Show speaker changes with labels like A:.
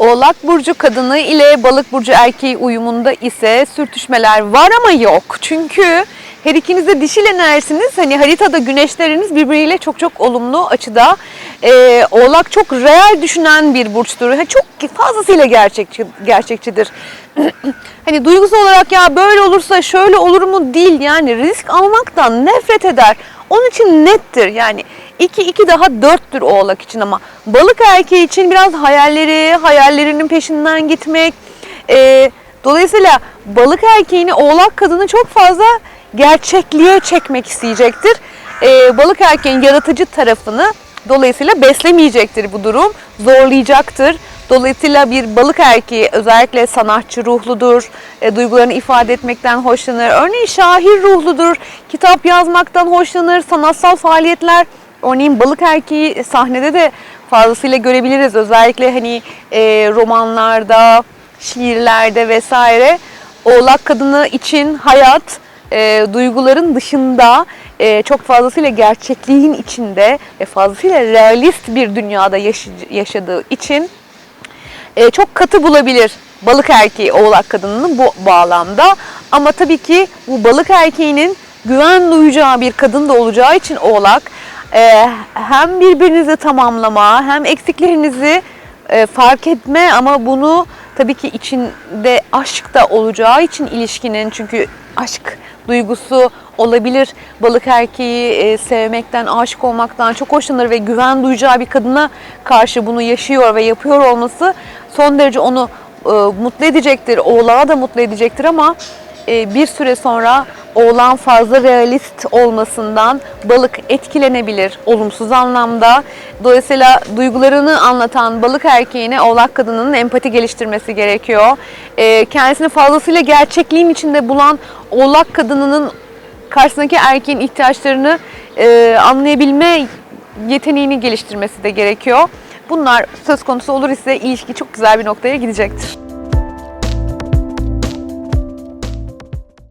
A: Oğlak burcu kadını ile balık burcu erkeği uyumunda ise sürtüşmeler var ama yok. Çünkü her ikiniz de dişil enerjisiniz. Hani haritada güneşleriniz birbiriyle çok çok olumlu açıda. Ee, oğlak çok real düşünen bir burçtur. Ha, Çok fazlasıyla gerçekçi, gerçekçidir. hani duygusal olarak ya böyle olursa şöyle olur mu değil. Yani risk almaktan nefret eder. Onun için nettir. Yani 2 2 daha 4'tür oğlak için ama balık erkeği için biraz hayalleri, hayallerinin peşinden gitmek. Ee, dolayısıyla balık erkeğini oğlak kadını çok fazla gerçekliğe çekmek isteyecektir. Ee, balık erkeğin yaratıcı tarafını dolayısıyla beslemeyecektir bu durum. Zorlayacaktır. Dolayısıyla bir balık erkeği özellikle sanatçı ruhludur, e, duygularını ifade etmekten hoşlanır. Örneğin şair ruhludur, kitap yazmaktan hoşlanır, sanatsal faaliyetler. Örneğin balık erkeği sahnede de fazlasıyla görebiliriz. Özellikle hani e, romanlarda, şiirlerde vesaire. Oğlak kadını için hayat e, duyguların dışında e, çok fazlasıyla gerçekliğin içinde ve fazlasıyla realist bir dünyada yaşadığı için e, çok katı bulabilir balık erkeği oğlak kadınını bu bağlamda. Ama tabii ki bu balık erkeğinin güven duyacağı bir kadın da olacağı için oğlak hem birbirinizi tamamlama hem eksiklerinizi e, fark etme ama bunu tabii ki içinde aşk da olacağı için ilişkinin çünkü aşk duygusu olabilir. Balık erkeği e, sevmekten, aşık olmaktan çok hoşlanır ve güven duyacağı bir kadına karşı bunu yaşıyor ve yapıyor olması son derece onu e, mutlu edecektir. Oğlağı da mutlu edecektir ama e, bir süre sonra oğlan fazla realist olmasından balık etkilenebilir olumsuz anlamda. Dolayısıyla duygularını anlatan balık erkeğine oğlak kadınının empati geliştirmesi gerekiyor. E, kendisini fazlasıyla gerçekliğin içinde bulan oğlak kadınının karşısındaki erkeğin ihtiyaçlarını e, anlayabilme yeteneğini geliştirmesi de gerekiyor. Bunlar söz konusu olur ise ilişki çok güzel bir noktaya gidecektir.